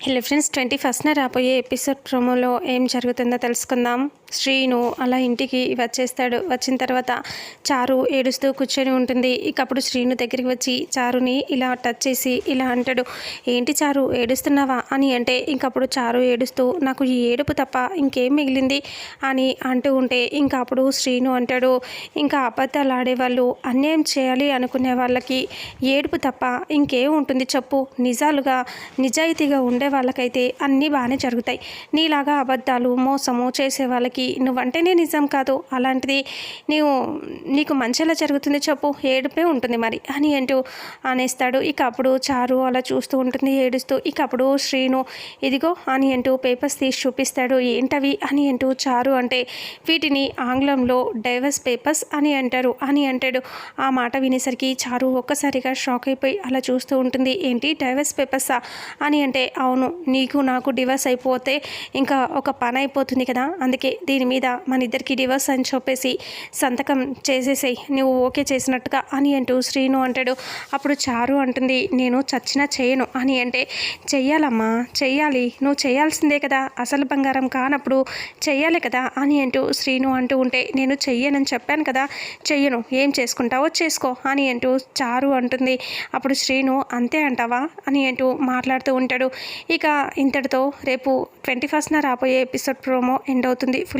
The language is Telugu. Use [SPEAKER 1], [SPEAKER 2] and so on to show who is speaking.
[SPEAKER 1] హలో ఫ్రెండ్స్ ట్వంటీ ఫస్ట్న రాబోయే ఎపిసోడ్ ప్రోమోలో ఏం జరుగుతుందో తెలుసుకుందాం. శ్రీను అలా ఇంటికి వచ్చేస్తాడు. వచ్చిన తర్వాత చారు ఏడుస్తూ కూర్చొని ఉంటుంది. ఇక అప్పుడు శ్రీను దగ్గరికి వచ్చి చారుని ఇలా టచ్ చేసి ఇలా అంటాడు. ఏంటి చారు ఏడుస్తున్నావా? అని అంటే ఇంకప్పుడు చారు ఏడుస్తూ నాకు ఈ ఏడుపు తప్ప ఇంకేం మిగిలింది? అని అంటూ ఉంటే ఇంకా అప్పుడు శ్రీను అంటాడు ఇంకా అబద్ధాలు ఆడేవాళ్ళు అన్యాయం చేయాలి అనుకునే వాళ్ళకి ఏడుపు తప్ప ఇంకేం ఉంటుంది చెప్పు. నిజాలుగా నిజాయితీగా ఉండే వాళ్ళకైతే అన్నీ బాగానే జరుగుతాయి. నీలాగా అబద్ధాలు మోసము చేసే వాళ్ళకి నువ్వంటేనే నిజం కాదు. అలాంటిది నీవు నీకు మంచిలా జరుగుతుంది చెప్పు. ఏడుపే ఉంటుంది మరి. అని అంటూ అనేస్తాడు. ఇక అప్పుడు చారు అలా చూస్తూ ఉంటుంది ఏడుస్తూ ఇక అప్పుడు శ్రీను ఇదిగో అని అంటూ పేపర్స్ తీసి చూపిస్తాడు. ఏంటవి? అని అంటూ చారు అంటే వీటిని ఆంగ్లంలో డైవర్స్ పేపర్స్ అని అంటారు. అని అంటాడు. ఆ మాట వినేసరికి చారు ఒక్కసారిగా షాక్ అయిపోయి అలా చూస్తూ ఉంటుంది. ఏంటి? డైవర్స్ పేపర్సా? అని అంటే అవును నీకు నాకు డివర్స్ అయిపోతే ఇంకా ఒక పని అయిపోతుంది కదా. అందుకే దీని మీద మన ఇద్దరికి డివోర్స్ అని చెప్పేసి సంతకం చేసేసేయి. నువ్వు ఓకే చేసినట్టుగా అని అంటూ శ్రీను అంటాడు. అప్పుడు చారు అంటుంది నేను చచ్చినా చేయను అని అంటే చెయ్యాలమ్మా చెయ్యాలి. నువ్వు చేయాల్సిందే కదా. అసలు బంగారం కానప్పుడు చెయ్యాలి కదా అని అంటూ శ్రీను అంటూ ఉంటే నేను చెయ్యనని చెప్పాను కదా. చెయ్యను. ఏం చేసుకుంటావో చేసుకో అని అంటూ చారు అంటుంది. అప్పుడు శ్రీను అంతే అంటావా? అని అంటూ మాట్లాడుతూ ఉంటాడు. ఇక ఇంతటితో రేపు ట్వంటీ ఫస్ట్న రాబోయే ఎపిసోడ్ ప్రోమో ఎండ్ అవుతుంది. ఫుల్